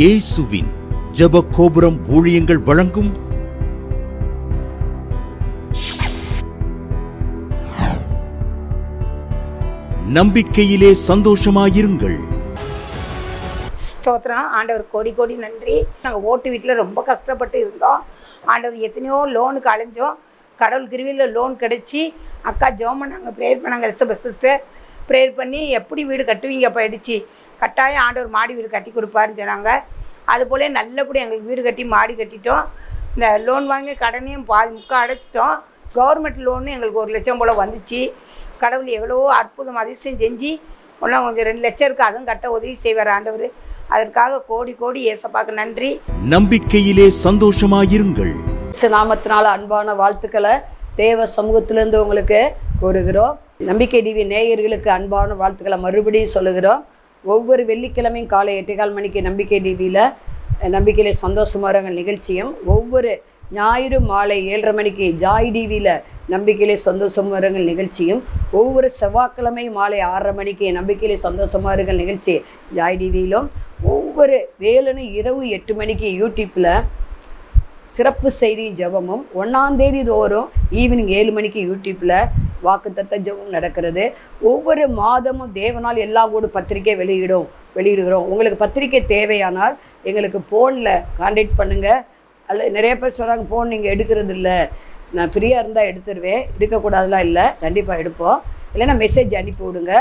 இயேசுவின் ஜெப கோபுரம் ஊழியங்கள் வழங்கும் நம்பிக்கையிலே சந்தோஷமாயிருங்கள். ஸ்தோத்திரம். ஆண்டவர் கோடி கோடி நன்றி. நாங்கள் ஓட்டு வீட்டில் ரொம்ப கஷ்டப்பட்டு இருந்தோம். ஆண்டவர் எத்தனையோ லோனுக்கு அலைஞ்சோம். கடவுள் கிருவியில் லோன் கிடச்சி அக்கா ஜோமன் நாங்கள் ப்ரேயர் பண்ணாங்க எலிசபெத் சிஸ்டர் ப்ரேயர் பண்ணி எப்படி வீடு கட்டுவீங்க போயிடுச்சு. கட்டாயம் ஆண்டவர் மாடி வீடு கட்டி கொடுப்பாருன்னு சொன்னாங்க. அதுபோல நல்லபடி எங்களுக்கு வீடு கட்டி மாடி கட்டிட்டோம். இந்த லோன் வாங்கி கடனையும் பாதி முக்கால் அடைச்சிட்டோம். கவர்மெண்ட் லோனு எங்களுக்கு ஒரு லட்சம் போல் வந்துச்சு. கடவுள் எவ்வளவோ அற்புதம் அதிசயம் செஞ்சு இன்னும் கொஞ்சம் ரெண்டு லட்சம் இருக்குது அதுவும் கட்ட உதவி செய்வார் ஆண்டவர். அதற்காக கோடி கோடி ஏசப்பாக்கு நன்றி. நம்பிக்கையிலே சந்தோஷமாயிருங்கள். நாமத்தினால அன்பான வாழ்த்துக்களை தேவ சமூகத்திலிருந்து உங்களுக்கு கூறுகிறோம். நம்பிக்கை டிவி நேயர்களுக்கு அன்பான வாழ்த்துக்களை மறுபடியும் சொல்லுகிறோம். ஒவ்வொரு வெள்ளிக்கிழமையும் காலை எட்டேகால் மணிக்கு நம்பிக்கை டிவியில் நம்பிக்கையிலே சந்தோஷமாக நிகழ்ச்சியும். ஒவ்வொரு ஞாயிறு மாலை ஏழரை மணிக்கு ஜாய் டிவியில் நம்பிக்கையிலே சந்தோஷமாருங்கள் நிகழ்ச்சியும். ஒவ்வொரு செவ்வாய்க்கிழமை மாலை ஆறரை மணிக்கு நம்பிக்கையிலே சந்தோஷமாருங்கள் நிகழ்ச்சி ஜாய் டிவியிலும். ஒவ்வொரு வேலனு இரவு எட்டு மணிக்கு யூடியூப்பில் சிறப்பு செய்தி ஜெபமும். ஒன்றாம் தேதி தோறும் ஈவினிங் ஏழு மணிக்கு யூடியூப்பில் வாக்குத்தத்த ஜெபம் நடக்கிறது. ஒவ்வொரு மாதமும் தேவனால் எல்லா கூட பத்திரிக்கை வெளியிடும் வெளியிடுகிறோம். உங்களுக்கு பத்திரிக்கை தேவையானால் எங்களுக்கு ஃபோனில் கான்டாக்ட் பண்ணுங்கள் அல்ல நிறைய பேர் சொல்கிறாங்க ஃபோன் நீங்கள் எடுக்கிறது இல்லை. நான் ஃப்ரீயாக இருந்தால் எடுத்துருவேன். எடுக்கக்கூடாதுலாம் இல்லை. கண்டிப்பாக எடுப்போம். இல்லைன்னா மெசேஜ் அனுப்பி விடுங்க.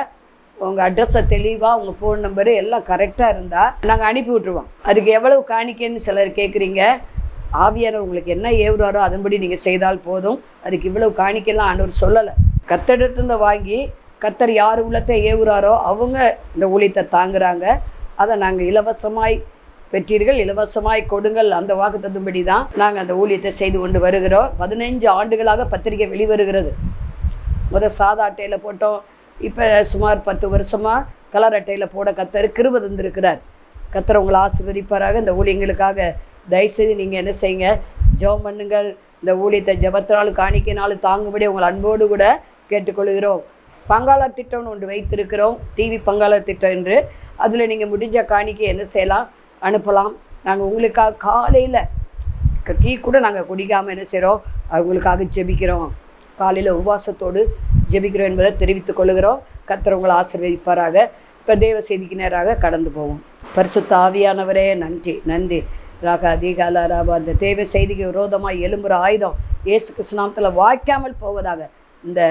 உங்கள் அட்ரஸை தெளிவாக உங்கள் ஃபோன் நம்பரு எல்லாம் கரெக்டாக இருந்தால் நாங்கள் அனுப்பி விட்ருவோம் அதுக்கு எவ்வளவு காணிக்கைன்னு சிலர் கேட்குறீங்க ஆவியானவர் உங்களுக்கு என்ன ஏவுறாரோ அதன்படி நீங்கள் செய்தால் போதும். அதுக்கு இவ்வளவு காணிக்கெல்லாம் ஆண்டவர் சொல்லலை. கத்தெடுத்து வாங்கி கத்தர் யார் உள்ளத்தை ஏவுறாரோ அவங்க இந்த ஊழியத்தை தாங்குறாங்க. அதை நாங்கள் இலவசமாய் பெற்றீர்கள் இலவசமாய் கொடுங்கள். அந்த வாக்கு வாக்குத்தத்தின்படி தான் நாங்கள் அந்த ஊழியத்தை செய்து கொண்டு வருகிறோம். பதினைஞ்சு ஆண்டுகளாக பத்திரிகை வெளிவருகிறது. முத சாதா அட்டையில் போட்டோம். இப்போ சுமார் பத்து வருஷமாக கலர் அட்டையில் போட கத்தர் கிருப தந்திருக்கிறார். கத்தர் உங்களை ஆசீர்வதிப்பாராக. இந்த ஊழியங்களுக்காக தயவுசெய்து நீங்கள் என்ன செய்யுங்க? ஜெபம் பண்ணுங்கள். இந்த ஊழியத்தை ஜபத்தினாலும் காணிக்கைனாலும் தாங்கும்படி உங்கள் அன்போடு கூட கேட்டுக்கொள்கிறோம். பங்காளர் திட்டம்னு ஒன்று வைத்திருக்கிறோம். டிவி பங்காளர் திட்டம் என்று. அதில் நீங்கள் முடிஞ்ச காணிக்கை என்ன செய்யலாம்? அனுப்பலாம். நாங்கள் உங்களுக்காக காலையில் டீ கூட நாங்கள் குடிக்காமல் என்ன செய்கிறோம் அவங்களுக்காக ஜெபிக்கிறோம். காலையில் உபவாசத்தோடு ஜெபிக்கிறோம் என்பதை தெரிவித்துக் கொள்கிறோம். கத்திரவங்களை ஆசீர்வதிப்பாராக. இப்போ தேவ செய்திக்கு நேராக கடந்து போவோம். பரிசுத்த ஆவியானவரே நன்றி நன்றி. ராகா அதிகால ராபா அந்த தேவ செய்திக்கு விரோதமாக எலும்புற ஆயுதம் இயேசு கிருஷ்ணாமத்தில் வாய்க்காமல் போவதாக இந்த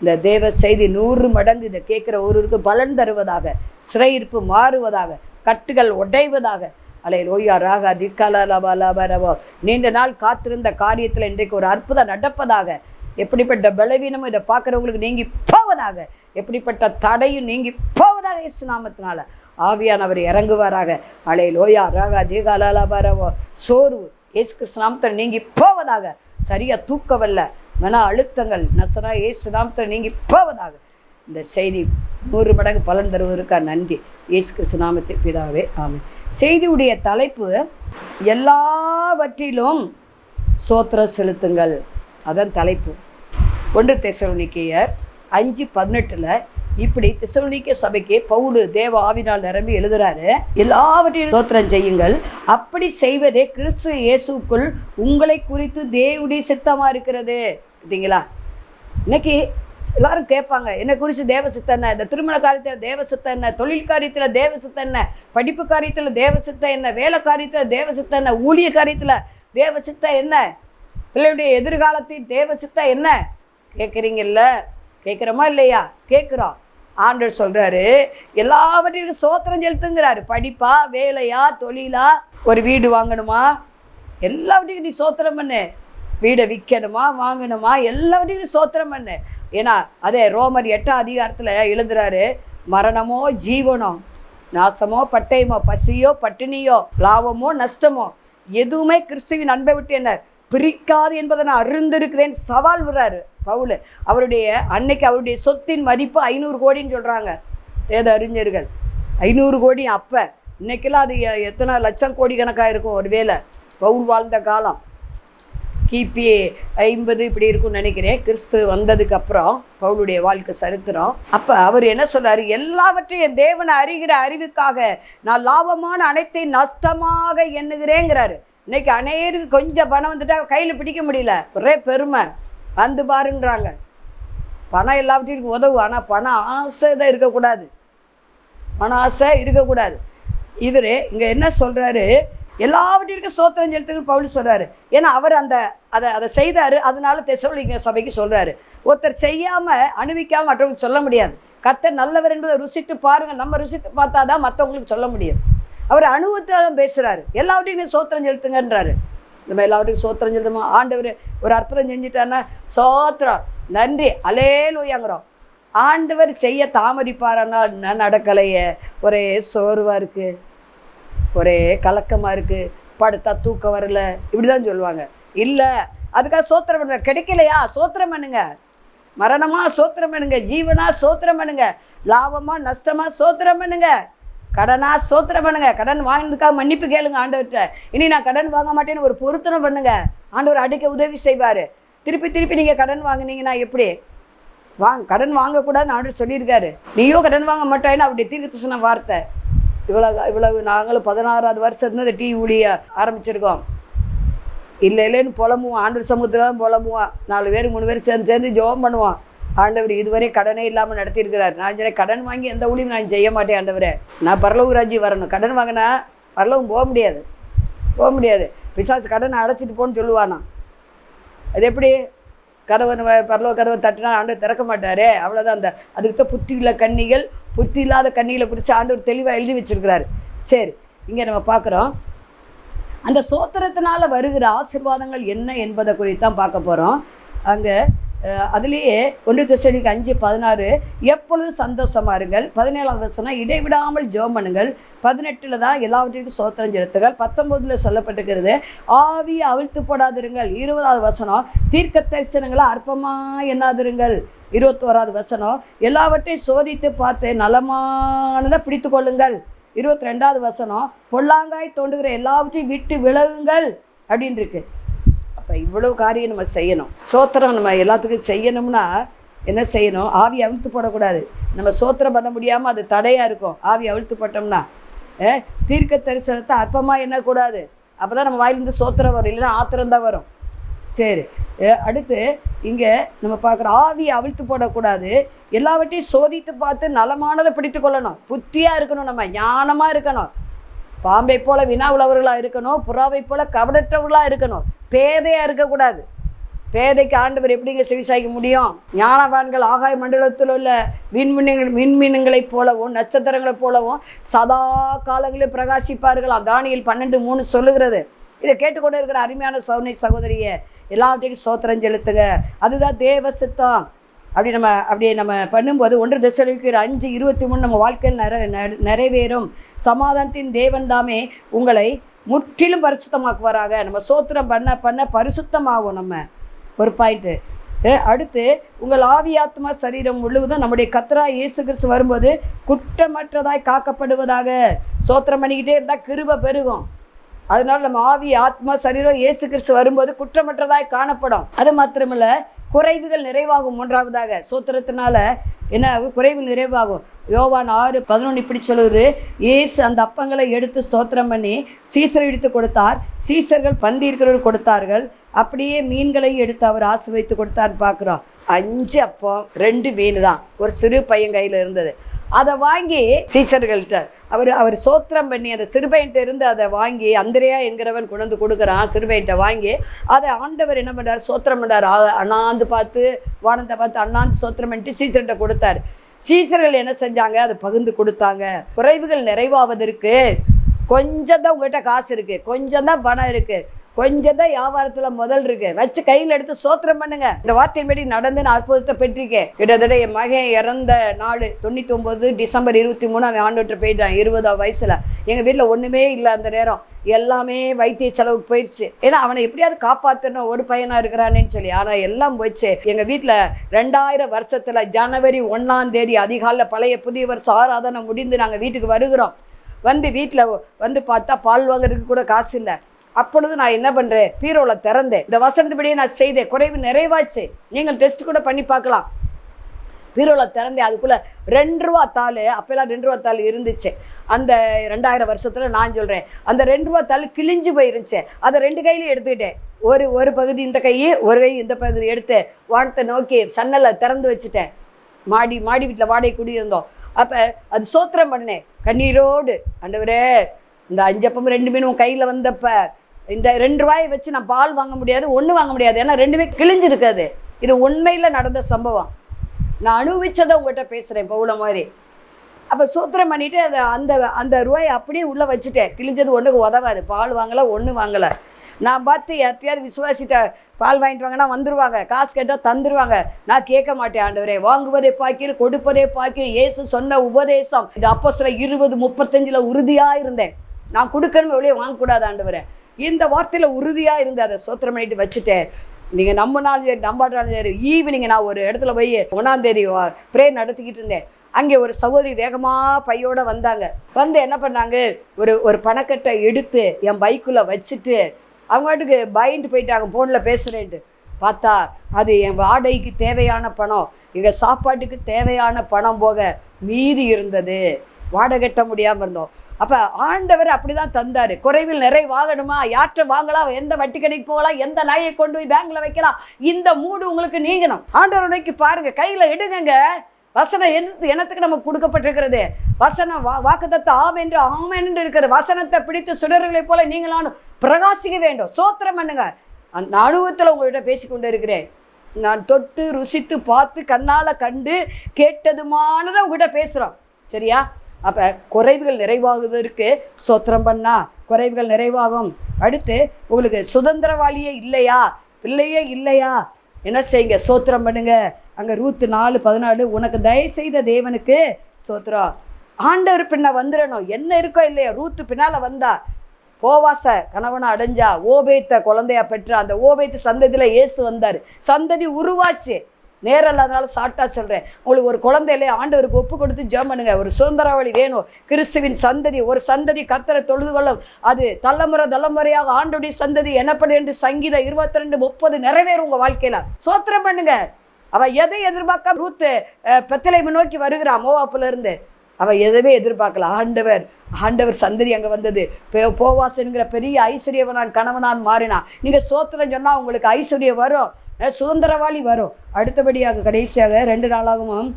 இந்த தேவ செய்தி நூறு மடங்கு இதை கேட்குற ஒருவருக்கு பலன் தருவதாக சிறையிருப்பு மாறுவதாக கட்டுகள் உடைவதாக. அலை லோயா ராகா திக்காலா நீண்ட நாள் காத்திருந்த காரியத்தில் இன்றைக்கு ஒரு அற்புதம் நடப்பதாக எப்படிப்பட்ட பலவீனமும் இதை பார்க்குறவங்களுக்கு நீங்கி போவதாக எப்படிப்பட்ட தடையும் நீங்கி போவதாக இயேசு நாமத்தினால ஆவியானவர் இறங்குவாராக. அலை லோயா ராகா தீகாலாபரவோ சோர்வு இயேசு கிறிஸ்து நாமத்தில் நீங்கி போவதாக சரியா தூக்கவல்ல மன அழுத்தங்கள் நசனா இயேசு நாமத்தில் நீங்கி போவதாக. இந்த செய்தி நூறு மடங்கு பலன் தருவதற்கா நன்றி. இயேசு கிறிஸ்து நாமத்தில் பிதாவே ஆமை செய்தியுடைய தலைப்பு எல்லாவற்றிலும் சோத்திரம் செலுத்துங்கள். அதன் தலைப்பு. ஒன்று தெசலோனிக்கேயர் அஞ்சு பதினெட்டில் இப்படி தெசலோனிக்க சபைக்கு பவுலு தேவ ஆவினால் நிரம்பி எழுதுறாரு எல்லாவற்றையும் சோத்திரம் செய்யுங்கள். அப்படி செய்வதே கிறிஸ்து இயேசுக்குள் உங்களை குறித்து தேவனுடைய சித்தமாக இருக்கிறது. பார்த்தீங்களா? இன்னைக்கு எல்லாரும் கேட்பாங்க என்ன குறித்து தேவ சித்தம் என்ன? இந்த திருமண காரியத்தில் தேவ சித்தம் என்ன? தொழில் காரியத்தில் தேவ சித்தம் என்ன? படிப்பு காரியத்தில் தேவ சித்தம் என்ன? வேலை காரியத்தில் தேவ சித்தம் என்ன? ஊழிய காரியத்தில் தேவ சித்தம் என்ன? பிள்ளையுடைய எதிர்காலத்தின் தேவ சித்தம் என்ன? கேட்குறீங்கல்ல கேட்குறோமா இல்லையா? கேட்குறோம் ஆண்டர் சொல்கிறாரு எல்லாவற்றையும் சோத்திரம் செலுத்துங்கிறாரு. படிப்பா வேலையா தொழிலா ஒரு வீடு வாங்கணுமா? எல்லாவற்றையும் நீ சோத்திரம் பண்ணு. வீடை விற்கணுமா வாங்கணுமா? எல்லாவற்றையும் சோத்திரம் பண்ணு. ஏன்னா அதே ரோமர் எட்டாம் அதிகாரத்தில் எழுதுறாரு மரணமோ ஜீவனோ நாசமோ பட்டயமோ பசியோ பட்டினியோ லாபமோ நஷ்டமோ எதுவுமே கிறிஸ்துவின் அன்பை விட்டு என்ன பிரிக்காது என்பதை நான் அருந்திருக்கிறேன் சவால் விடுறாரு. பவுல் அவருடைய அன்னைக்கு அவருடைய சொத்தின் மதிப்பு ஐநூறு கோடின்னு சொல்கிறாங்க வேத அறிஞர்கள்? ஐநூறு கோடி அப்போ. இன்னைக்கெல்லாம் அது எ- எத்தனை லட்சம் கோடி கணக்காக இருக்கும் ஒரு வேலை? பவுல் வாழ்ந்த காலம். கிபி ஐம்பது இப்படி இருக்கும்னு நினைக்கிறேன். கிறிஸ்து வந்ததுக்கு அப்புறம் பவுலுடைய வாழ்க்கை சரித்திரம். அப்போ அவர் என்ன சொல்றாரு? எல்லாவற்றையும் என் தேவனை அறிகிற அறிவுக்காக நான் லாபமான அனைத்தையும் நஷ்டமாக எண்ணுகிறேங்கிறாரு. இன்னைக்கு அநேருக்கு கொஞ்சம் பணம் வந்துட்டா கையில் பிடிக்க முடியல. ஒரே பெருமை. வந்து பாருன்றாங்க. பணம் எல்லாவற்றையும் உதவும் ஆனால் பண ஆசை தான் இருக்கக்கூடாது. பண ஆசை இருக்கக்கூடாது. இவர் இங்கே என்ன சொல்கிறாரு எல்லாவற்றிற்கும் சோத்திரம் செலுத்துன்னு பவுல் சொல்கிறாரு ஏன்னா அவர் அந்த அதை அதை செய்தார். அதனால தெசோலிங்க சபைக்கு சொல்கிறாரு ஒருத்தர் செய்யாமல் அனுபவிக்காமல் மற்றவங்களுக்கு சொல்ல முடியாது. கத்தர் நல்லவர் என்பதை ருசித்து பாருங்கள் நம்ம ருசித்து பார்த்தா தான் மற்றவங்களுக்கு சொல்ல முடியும். அவர் அனுபவத்தை தான் பேசுகிறாரு எல்லாவற்றையும் சோத்திரம் செலுத்துங்கன்றாரு. நம்ம எல்லாருக்கும் சோத்திரம் செலுத்துமா ஆண்டவர் ஒரு அற்புதம் செஞ்சுட்டாருன்னா சோத்திரம். நன்றி. அலேலூயாங்கிறோம் ஆண்டவர் செய்ய தாமதிப்பாரன்னா என்ன நடக்கலையே? ஒரே சோர்வாக இருக்குது ஒரே கலக்கமாக இருக்குது படுத்தா தூக்கம் வரல. இப்படி தான் சொல்லுவாங்க. இல்லை அதுக்காக சோத்திரம் பண்ணுங்க. கிடைக்கலையா? சோத்திரம் பண்ணுங்க. மரணமாக சோத்திரம் பண்ணுங்க. ஜீவனா சோத்திரம் பண்ணுங்க. லாபமாக நஷ்டமாக சோத்திரம் பண்ணுங்க. கடனாக சோத்திரம் பண்ணுங்க. கடன் வாங்கினதுக்காக மன்னிப்பு கேளுங்க ஆண்டவர்கிட்ட. இனி நான் கடன் வாங்க மாட்டேன்னு ஒரு பொருத்தனை பண்ணுங்க. ஆண்டவர் அடிக்க உதவி செய்வார். திருப்பி திருப்பி நீங்கள் கடன் வாங்குனீங்கன்னா எப்படி? வாங்க கடன் வாங்கக்கூடாதுன்னு ஆண்டவர் சொல்லியிருக்காரு. நீயோ கடன் வாங்க மாட்டேன்னு அப்படி தீர்க்கத்து சொன்ன வார்த்தை. இவ்வளோ இவ்வளவு நாங்களும் பதினாறாவது வருஷம் இருந்து டீ ஊழிய ஆரம்பிச்சிருக்கோம். இல்லை இல்லைன்னு புலம்புவோம். ஆண்டவர் சமூகத்தில் தான் நாலு பேர் மூணு பேர் சேர்ந்து சேர்ந்து ஜெபம் பண்ணுவோம். ஆண்டவர் இதுவரை கடனே இல்லாமல் நடத்தியிருக்கிறார். நான் சொன்னேன் கடன் வாங்கி எந்த ஊழியும் நான் செய்ய மாட்டேன் ஆண்டவரே. நான் பரலவு ராஜ்யம் வரணும். கடன் வாங்கினா பரலவும் போக முடியாது. போக முடியாது. பிசாசு கடனை அடைச்சிட்டு போன்னு சொல்லுவானா அது எப்படி? கதவை நம்ம கதவை தட்டினா ஆண்டவர் திறக்க மாட்டாரே. அவ்வளோதான் அந்த அதுக்கு தான் புத்தி உள்ள கன்னிகள் புத்தி இல்லாத கன்னிகளை குறித்து ஆண்டவர் தெளிவாக எழுதி வச்சிருக்கிறாரு. சரி இங்கே நம்ம பார்க்குறோம். அந்த சோத்திரத்தினால வருகிற ஆசீர்வாதங்கள் என்ன என்பதை குறித்து தான் பார்க்க போகிறோம் அங்கே அதுலேயே ஒன்று திசைக்கு அஞ்சு பதினாறு எப்பொழுதும் சந்தோஷமா இருங்கள். பதினேழாவது வசனம் இடைவிடாமல் ஜோம் பண்ணுங்கள். பதினெட்டில் தான் எல்லாவற்றையும் சோத்திரம் செலுத்துங்கள். பத்தொம்போதில் சொல்லப்பட்டிருக்கிறது ஆவி அவிழ்த்து போடாதிருங்கள். இருபதாவது வசனம் தீர்க்க தரிசனங்களை அற்பமாக எண்ணாதிருங்கள். இருபத்தோராவது வசனம் எல்லாவற்றையும் சோதித்து பார்த்து நலமானதை பிடித்து கொள்ளுங்கள். இருபத்தி ரெண்டாவது வசனம் பொல்லாங்காய் தோன்றுகிற எல்லாவற்றையும் விட்டு விலகுங்கள். அப்படின்னு இருக்கு. அப்போ இவ்வளவு காரியம் நம்ம செய்யணும். சோத்திரம் நம்ம எல்லாத்துக்கும் செய்யணும்னா என்ன செய்யணும்? ஆவி அவிழ்த்து போடக்கூடாது. நம்ம சோத்திரம் பண்ண முடியாமல் அது தடையாக இருக்கும். ஆவி அவிழ்த்து போட்டோம்னா தீர்க்க தரிசனத்தை அற்பமாக எண்ணக்கூடாது. அப்போ தான் நம்ம வாயிலிருந்து சோத்திரம் வரும். இல்லைன்னா ஆத்திரம்தான் வரும். சரி. அடுத்து இங்கே நம்ம பார்க்குற ஆவி அவிழ்த்து போடக்கூடாது. எல்லாவற்றையும் சோதித்து பார்த்து நலமானதை பிடித்து கொள்ளணும். புத்தியாக இருக்கணும் நம்ம. ஞானமாக இருக்கணும். பாம்பை போல வினா உள்ளவர்களாக இருக்கணும் புறாவை போல கவடற்றவர்களாக இருக்கணும். பேதையாக இருக்கக்கூடாது. பேதைக்கு ஆண்டவர் எப்படிங்க செவிசாய்க்க முடியும்? ஞானவான்கள் ஆகாய மண்டலத்தில் உள்ள விண்மீன்கள் விண்மீன்களைப் போலவும் நட்சத்திரங்களைப் போலவும் சதா காலங்களில் பிரகாசிப்பார்கள் தானியில் பன்னெண்டு மூணு சொல்லுகிறது. இதை கேட்டுக்கொண்டு இருக்கிற அருமையான சௌனை சகோதரியை எல்லாத்தையும் சோத்திரம் செலுத்துங்க. அதுதான் தேவ சித்தம். அப்படி நம்ம அப்படி நம்ம பண்ணும்போது ஒன்று ஒரு அஞ்சு இருபத்தி மூணு நம்ம வாழ்க்கையில் நிற நிறைவேறும். சமாதானத்தின் தேவன் தாமே உங்களை முற்றிலும் பரிசுத்தமாக்குவாராக. நம்ம சோத்திரம் பண்ண பண்ண பரிசுத்தமாகும் நம்ம. ஒரு பாயிண்ட்டு அடுத்து உங்கள் ஆவி ஆத்மா சரீரம் முழுவதும் நம்முடைய கத்ரா இயேசு கிறிஸ்து வரும்போது குற்றமற்றதாய் காக்கப்படுவதாக. சோத்திரம் பண்ணிக்கிட்டே இருந்தால் கிருபை பெருகும். அதனால நம்ம ஆவி ஆத்மா சரீரம் இயேசு கிறிஸ்து வரும்போது குற்றமற்றதாய் காணப்படும். அது மாத்திரமில்லை குறைவுகள் நிறைவாகும் மூன்றாவதாக. சோத்திரத்தினால என்ன ஆகும்? குறைவு நிறைவாகும். யோவான் ஆறு பதினொன்று இப்படி சொல்லுது. ஏசு அந்த அப்பங்களை எடுத்து ஸ்தோத்திரம் பண்ணி சீசர் எடுத்து கொடுத்தார். சீசர்கள் பந்தி இருக்கிறவர்கள் கொடுத்தார்கள். அப்படியே மீன்களை எடுத்து அவர் ஆசீர்வதித்து கொடுத்தார் பார்க்குறோம். அஞ்சு அப்பம் ரெண்டு மீன் தான். ஒரு சிறு பையன் கையில் இருந்தது. அதை வாங்கி சீசர்கள்ட்ட அவர் அவர் சோத்திரம் பண்ணி அந்த சிறுபையன்ட்ட இருந்து அதை வாங்கி அந்திரையா என்கிறவன் கொண்டு கொடுக்குறான் சிறுபையன்ட்ட வாங்கி அதை ஆண்டவர் என்ன பண்ணுறார் சோத்திரம் பண்ணார் ஆ- அண்ணாந்து பார்த்து வானத்தை பார்த்து அண்ணாந்து சோத்திரம் பண்ணிட்டு சீசர்கிட்ட கொடுத்தாரு. சீசர்கள் என்ன செஞ்சாங்க? அதை பகிர்ந்து கொடுத்தாங்க. குறைவுகள் நிறைவாவதற்கு கொஞ்சம் தான் உங்கள்கிட்ட காசு இருக்குது கொஞ்சம் தான் பணம் இருக்குது கொஞ்சம் தான் வியாபாரத்தில் முதல் இருக்கு. வச்சு கையில் எடுத்து சோத்திரம் பண்ணுங்க. இந்த வார்த்தையின்படி நடந்து நான் அற்புதத்தை பெற்றிருக்கேன். கிட்டத்தட்ட என் மகன் இறந்த நாள் தொண்ணூத்தி ஒன்பது டிசம்பர் இருபத்தி மூணு அவன் ஆண்டுட்டு போயிட்டான் இருபதாம் வயசுல. எங்க வீட்டில் ஒண்ணுமே இல்லை அந்த நேரம். எல்லாமே வைத்திய செலவுக்கு போயிடுச்சு ஏன்னா அவனை எப்படியாவது காப்பாற்றணும் ஒரு பையனா இருக்கிறானேன்னு சொல்லி. ஆனா எல்லாம் போயிடுச்சு எங்க வீட்டில் ரெண்டாயிரம் வருஷத்துல ஜனவரி ஒன்றாம் தேதி அதிகாலில் பழைய புதிய வருஷம் ஆராதனை முடிந்து நாங்கள் வீட்டுக்கு வருகிறோம். வந்து வீட்டில் வந்து பார்த்தா பால் வாங்குறதுக்கு கூட காசு இல்லை. அப்பொழுது நான் என்ன பண்ணுறேன் பீரோவில் திறந்தேன். இந்த வசனத்துபடியே நான் செய்தேன். குறைவு நிறைவாச்சு. நீங்கள் டெஸ்ட் கூட பண்ணி பார்க்கலாம். பீரோவில் திறந்தேன். அதுக்குள்ளே ரெண்டு ரூபா தாள் அப்போல்லாம் ரெண்டு ரூபா தாள் இருந்துச்சு. அந்த ரெண்டாயிரம் வருஷத்தில் நான் சொல்கிறேன் அந்த ரெண்டு ரூபா தாள் கிழிஞ்சு போயிருந்துச்சு. அதை ரெண்டு கையிலையும் எடுத்துக்கிட்டேன். ஒரு ஒரு பகுதி இந்த கை ஒரு கை இந்த பகுதி எடுத்து வானத்தை நோக்கி சன்னலை திறந்து வச்சுட்டேன். மாடி மாடி வீட்டில் வாடகை குடியிருந்தோம். அப்போ அது சோத்திரம் பண்ணேன் கண்ணீரோடு. ஆண்டவரே இந்த அஞ்சப்பம் ரெண்டு மீனும் கையில் வந்தப்போ இந்த ரெண்டு ரூபாயை வச்சு நான் பால் வாங்க முடியாது ஒன்று வாங்க முடியாது. ஏன்னா ரெண்டுமே கிழிஞ்சிருக்காது. இது உண்மையில் நடந்த சம்பவம். நான் அனுபவிச்சதை உங்கள்கிட்ட பேசுகிறேன் பவுல மாதிரி. அப்போ சூத்திரம் பண்ணிட்டு அதை அந்த அந்த ரூபாயை அப்படியே உள்ளே வச்சுட்டேன். கிழிஞ்சது ஒன்றுக்கு உதவாது. பால் வாங்கலை ஒன்று வாங்கலை. நான் பார்த்து யார்ட்டையாவது விசுவாசிட்ட பால் வாங்கிட்டு வாங்கன்னா வந்துடுவாங்க காசு கேட்டால் தந்துருவாங்க. நான் கேட்க மாட்டேன் ஆண்டவரே. வாங்குவதே பாக்கியில் கொடுப்பதே பாக்கியம். ஏசு சொன்ன உபதேசம். இது அப்போ சில இருபது முப்பத்தஞ்சில் உறுதியாக இருந்தேன். நான் கொடுக்கணும் வெளியே வாங்கக்கூடாது ஆண்டவரே. இந்த வார்த்தையில் உறுதியாக இருந்து அதை சோத்திரம் பண்ணிட்டு வச்சுட்டேன். நீங்கள் நம்பினாலும் சரி நம்பாட்டாலும் சரி ஈவினிங் நான் ஒரு இடத்துல போய் ஒன்றாந்தேதி ப்ரே நடத்திக்கிட்டு இருந்தேன். அங்கே ஒரு சகோதரி வேகமாக பையோட வந்தாங்க. வந்து என்ன பண்ணாங்க? ஒரு ஒரு பணக்கட்டை எடுத்து என் பைக்குள்ளே வச்சுட்டு அவங்க வாட்டுக்கு பயந்துட்டு போயிட்டாங்க ஃபோனில் பேசுகிறேன்ட்டு பார்த்தா அது என் வாடகைக்கு தேவையான பணம். எங்கள் சாப்பாட்டுக்கு தேவையான பணம் போக மீதி இருந்தது. வாடகை கட்ட முடியாமல் இருந்தோம். அப்போ ஆண்டவர் அப்படி தான் தந்தார். குறைவில் நிறைய வாங்கணுமா யாற்றை வாங்கலாம் எந்த வட்டி கடைக்கு போகலாம் எந்த நாயை கொண்டு போய் பேங்கில் வைக்கலாம்? இந்த மூடு உங்களுக்கு நீங்கணும். ஆண்டவர் நோக்கி கையில் எடுங்கங்க. வசனம் எந்த இனத்துக்கு நமக்கு கொடுக்கப்பட்டிருக்கிறது? வசனம் வா வாக்குத்தத்தை ஆம் என்று ஆம் என்று இருக்கிறது. வசனத்தை பிடித்து சுடர்களைப் போல நீங்களானும் பிரகாசிக்க வேண்டும். சோத்திரம் பண்ணுங்க. அந்த அனுபவத்தில் உங்கள்கிட்ட பேசிக்கொண்டு இருக்கிறேன். நான் தொட்டு ருசித்து பார்த்து கண்ணால் கண்டு கேட்டதுமானதை உங்ககிட்ட பேசுகிறோம் சரியா? அப்போ குறைவுகள் நிறைவாகுவதற்கு சோத்திரம் பண்ணா. குறைவுகள் நிறைவாகும். அடுத்து உங்களுக்கு சுதந்திரவாளியே இல்லையா? பிள்ளையே இல்லையா? என்ன செய்யுங்க? சோத்திரம் பண்ணுங்க. அங்கே ரூத்து நாலு பதினாலு உனக்கு தயவு செய்த தேவனுக்கு சோத்திரம் ஆண்டவர் பின்ன வந்துடணும் என்ன இருக்கோ இல்லையா ரூத்து பின்னால் வந்தா. போவாச கணவனை அடைஞ்சா ஓபேத்த குழந்தையா பெற்றா அந்த ஓபேத்த சந்ததியில் இயேசு வந்தார். சந்ததி உருவாச்சு. நேரம் இல்லாதனால சாட்டாக சொல்கிறேன் உங்களுக்கு ஒரு குழந்தையிலே ஆண்டவருக்கு ஒப்பு கொடுத்து ஜெபம் பண்ணுங்க. ஒரு சுதந்திரவாளி வேணும். கிறிஸ்துவின் சந்ததி ஒரு சந்ததி கத்தரை தொழுது கொள்ளும். அது தலைமுறை தலைமுறையாக ஆண்டுடைய சந்ததி எனப்படும் என்று சங்கீதம் இருபத்தி ரெண்டு முப்பது நிறைவேறும் உங்கள் வாழ்க்கையில். சோத்திரம் பண்ணுங்க. அவள் எதை எதிர்பார்க்க? ரூத்து பெத்தலைமை நோக்கி வருகிறான் மோவாப்புலேருந்து. இருந்து அவ எதுவுமே எதிர்பார்க்கல. ஆண்டவர் ஆண்டவர் சந்ததி அங்கே வந்தது. போவாசுங்கிற போவாஸ் என்கிற பெரிய ஐஸ்வர்யவனான் கணவனான் மாறினான். நீங்கள் சோத்திரம் சொன்னால் உங்களுக்கு ஐஸ்வர்யம் வரும். சுதந்திரவாளி வரும். அடுத்தபடியாக கடைசியாக ரெண்டு நாளாகவும்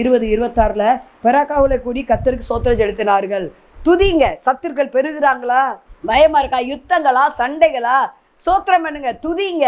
இருபது இருபத்தாறில் பெராக்காவில் கூடி கத்தருக்கு சோத்திரம் செலுத்தினார்கள். துதிங்க சத்துருக்கள் பெருகுறாங்களா? பயமா இருக்கா? யுத்தங்களா? சண்டைகளா? சோத்திரம் பண்ணுங்க துதிங்க.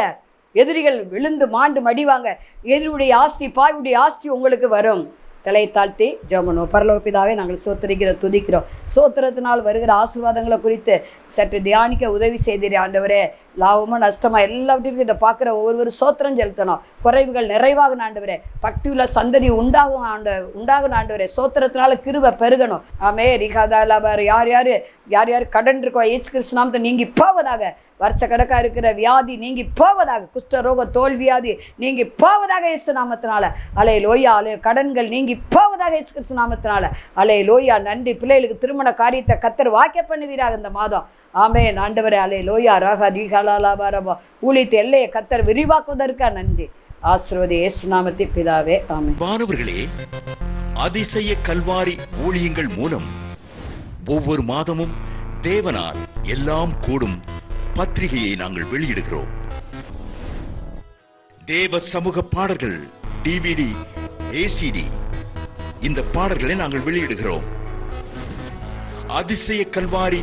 எதிரிகள் விழுந்து மாண்டு மடிவாங்க எதிரியுடைய ஆஸ்தி பாயுடைய ஆஸ்தி உங்களுக்கு வரும். தலை தாழ்த்தி ஜெபனோ பரலோபிதாவே நாங்கள் சோத்தரிக்கிறோம் துதிக்கிறோம். சோத்திரத்தினால் வருகிற ஆசீர்வாதங்களை குறித்து சற்று தியானிக்க உதவி செய்தீரே ஆண்டவரே. லாபமோ நஷ்டமா எல்லாவற்றிற்கும் இதை பார்க்குற ஒவ்வொருவரும் சோத்திரம் செலுத்தணும். குறைவுகள் நிறைவாக ஆண்டவரே. பக்தியுள்ள சந்ததி உண்டாகும் ஆண்ட உண்டாகும் ஆண்டவரே. சோத்திரத்தினால கிருவை பெருகணும். ஆமே ரிகாதா லாபார். யார் யார்? யார் யார்? கடன் இருக்கோ ஏசு கிறிஸ்து நாமத்தை நீங்கி போவதாக. வருஷ கணக்காக இருக்கிற வியாதி நீங்கி போவதாக. குஷ்டரோக தோல் வியாதி நீங்கி போவதாக இயேசு நாமத்தினால. அலைய லோயா அலைய கடன்கள் நீங்கி போவதாக இயேசு கிறிஸ்து நாமத்தினால. அலை லோயா நன்றி. பிள்ளைகளுக்கு திருமண காரியத்தை கத்தர் வாக்கிய பண்ணுவீராக இந்த மாதம். ஆமே ஆண்டவரே அலே லோயா ராகா ரீகாலாலாபாரபா ஊழித்த எல்லையை கத்தர் விரிவாக்குவதற்கா நன்றி. ஆசிர்வதி இயேசு நாமத்தை பிதாவே ஆமே மாணவர்களே அதிசய கல்வாரி ஊழியங்கள் மூலம் ஒவ்வொரு மாதமும் தேவனால் எல்லாம் கூடும் பத்திரிகையை நாங்கள் வெளியிடுகிறோம். தேவ சமூக பாடல்கள் டிவிடி ஏசிடி இந்த பாடல்களை நாங்கள் வெளியிடுகிறோம். அதிசய கல்வாரி